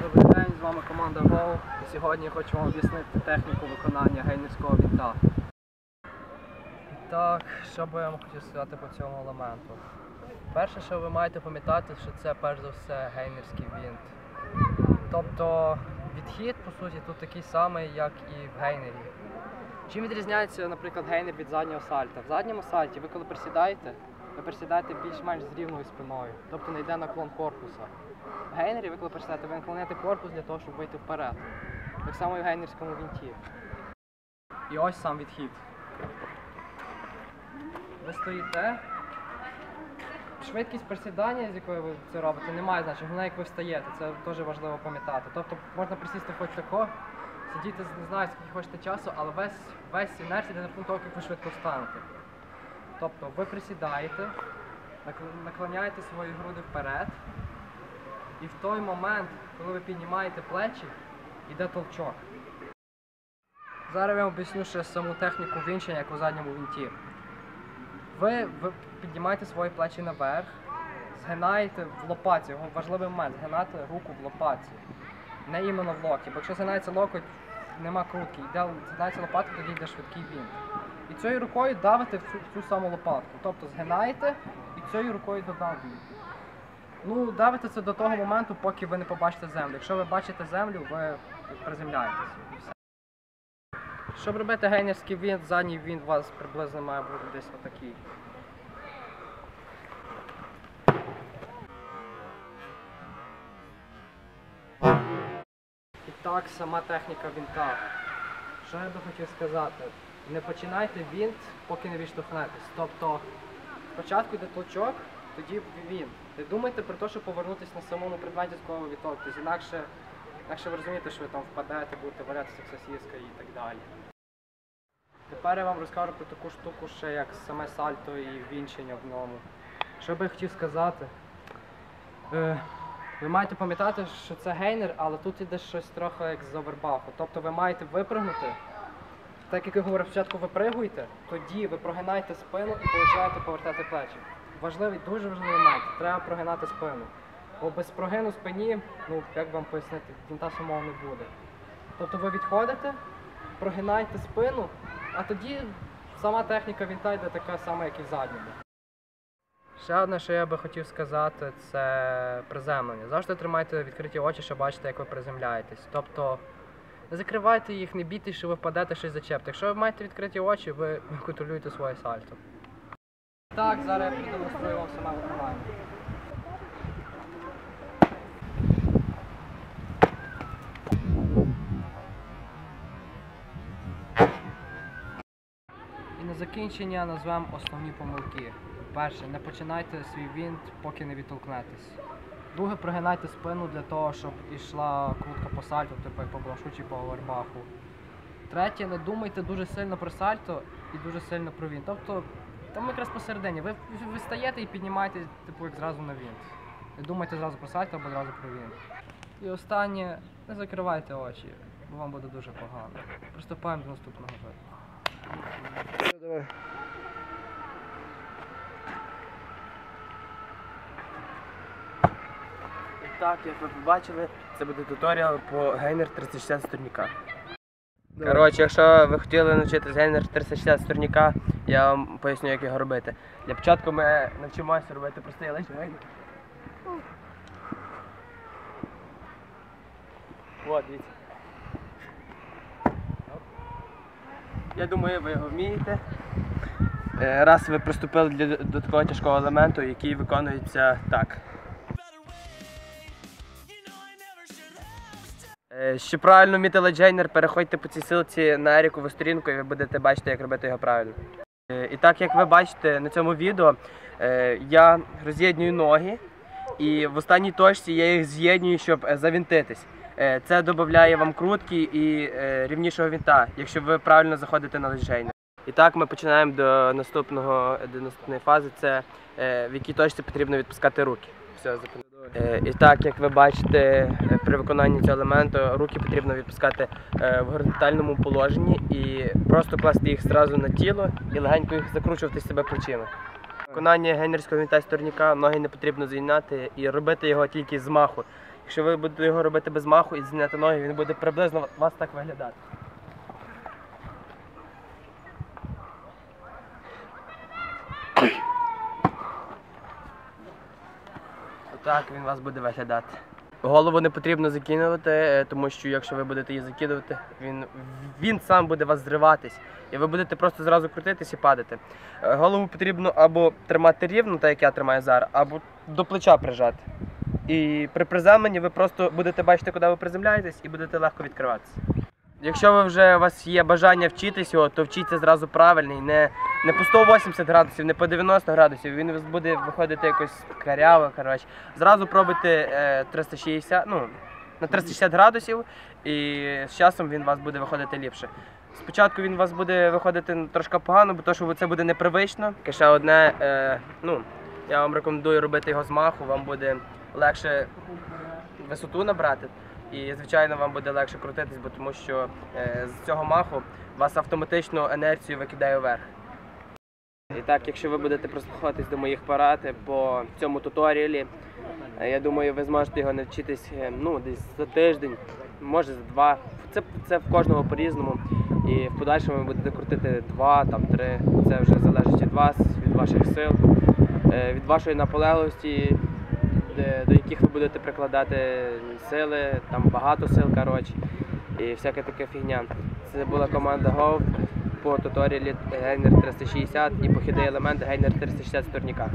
Добрий день, з вами команда Go. Сьогодні я хочу вам об'яснити техніку виконання гейнерського вінта. Так, що би я вам хотів сказати по цьому елементу? Перше, що ви маєте пам'ятати, що це перш за все гейнерський вінт. Тобто відхід, по суті, тут такий самий, як і в гейнері. Чим відрізняється, наприклад, гейнер від заднього сальта? В задньому сальті ви коли присідаєте, ви присідаєте більш-менш з рівною спиною, тобто не йде наклон корпуса. В гейнері ви коли присідаєте, ви наклоняєте корпус для того, щоб вийти вперед. Так само і в гейнерському вінті. І ось сам відхід. Ви стоїте. Швидкість присідання, з якою ви це робите, не має значення. Головне, як ви встаєте, це дуже важливо пам'ятати. Тобто можна присісти хоч тако, сидіти не знаю, скільки хочете часу, але весь, весь інерція йде на того, як ви швидко встанете. Тобто ви присідаєте, наклоняєте свої груди вперед, і в той момент, коли ви піднімаєте плечі, йде толчок. Зараз я вам об'ясню ще саму техніку вінчення, як у задньому вінті. Ви, ви піднімаєте свої плечі наверх, згинаєте в лопаті, важливий момент, згинати руку в лопаті. Не іменно в локті. Бо якщо згинається локоть, нема крутки. Йде, згинається лопатка, тоді йде швидкий вінт. І цією рукою давите в цю, в цю саму лопатку. Тобто згинаєте і цією рукою додавлюєте. Ну, давите це до того моменту, поки ви не побачите землю. Якщо ви бачите землю, ви все. Щоб робити гейнерський вінт, задній вінт у вас приблизно має бути десь отакий. І так, сама техніка вінта. Що я би хотів сказати? Не починайте вінт, поки не відштовхнетесь. Тобто спочатку йде толчок, тоді вінт. Не думайте про те, щоб повернутися на самому предметі, з кого ви відтолкнетесь. Інакше, інакше ви розумієте, що ви там впадете, будете валятися як сосіска і так далі. Тепер я вам розкажу про таку штуку, ще як саме сальто і вінчення в ньому. Що би я хотів сказати? Е, ви маєте пам'ятати, що це гейнер, але тут іде щось трохи як з овербафу. Тобто ви маєте випрыгнути. Так як я говорив, спочатку випригуєте, тоді ви прогинаєте спину і починаєте повертати плечі. Важливий, дуже важливий момент. Треба прогинати спину. Бо без прогину спині, ну як вам пояснити, вінта самого не буде. Тобто ви відходите, прогинаєте спину, а тоді сама техніка вінта йде така сама, як і в задньому. Ще одне, що я би хотів сказати, це приземлення. Завжди тримайте відкриті очі, щоб бачити, як ви приземляєтесь. Тобто закривайте їх, не бійтесь, що ви впадете щось зачепте. Якщо ви маєте відкриті очі, ви контролюєте своє сальто. Так, зараз я продемонструю вам саме виконання. І на закінчення назвемо основні помилки. Перше, не починайте свій вінт, поки не відтолкнетесь. Друге, прогинайте спину для того, щоб ішла крутка по сальту, типу як по блашу чи по овербаху. Третє, не думайте дуже сильно про сальто і дуже сильно про вінт. Тобто, там якраз посередині. Ви, ви стаєте і піднімаєте, типу, як зразу на вінт. Не думайте зразу про сальто або зразу про вінт. І останнє, не закривайте очі, бо вам буде дуже погано. Приступаємо до наступного виду. Давай. І так, як ви побачили, це буде туторіал по гейнер 360 з турніка. Коротше, якщо ви хотіли навчитись гейнер 360 з турніка, я вам поясню, як його робити. Для початку ми навчимося робити простий лише гейнер. От, дивіться. Я думаю, ви його вмієте. Е, Раз ви приступили до такого тяжкого елементу, який виконується так. Е, Щоб правильно вміти леджейнер, переходьте по цій силці на Ерікову сторінку і ви будете бачити, як робити його правильно. Е, І так, як ви бачите на цьому відео, е, я роз'єднюю ноги і в останній точці я їх з'єднюю, щоб завінтитись. Це додає вам крутки і рівнішого вінта, якщо ви правильно заходите на леджейнер. І так ми починаємо до наступного до наступної фази. Це в якій точці потрібно відпускати руки. Все, І так, як ви бачите, е, при виконанні цього елементу руки потрібно відпускати е, в горизонтальному положенні і просто класти їх зразу на тіло і легенько їх закручувати себе плечима. Виконання гейнерського вінта з турніка ноги не потрібно зійняти і робити його тільки з маху. Якщо ви будете його робити без маху і зняти ноги, він буде приблизно вас так виглядати. Отак він вас буде виглядати. Голову не потрібно закинувати, е, тому що якщо ви будете її закидувати, він, він сам буде вас зриватись. І ви будете просто зразу крутитись і падати. Е, Голову потрібно або тримати рівно, так як я тримаю зараз, або до плеча прижати. І при приземленні ви просто будете бачити, куди ви приземляєтесь, і будете легко відкриватися. Якщо ви вже у вас є бажання вчитись його, то вчіться зразу правильний, не, не по 180 градусів, не по 90 градусів. Він у буде виходити якось каряво. Коротше. Зразу пробуйте е, 360, ну, на 360 градусів, і з часом він у вас буде виходити ліпше. Спочатку він у вас буде виходити трошки погано, бо то, що це буде непривично. Ще одне, е, ну, я вам рекомендую робити його з маху, вам буде легше висоту набрати. І, звичайно, вам буде легше крутитись, бо тому що е, з цього маху вас автоматично енерцію викидає вверх. І так, якщо ви будете прислухатись до моїх порад е, по цьому туторіалі, е, я думаю, ви зможете його навчитись е, ну, десь за тиждень, може за два. Це, це в кожного по-різному. І в подальшому ви будете крутити два, там три. Це вже залежить від вас, від ваших сил, від вашої наполегливості, де- до яких ви будете прикладати сили, там багато сил, коротше, і всяка така фігня. Це була команда Гов по туторіалі Гейнер 360 і похідний елемент Гейнер 360 з турніка.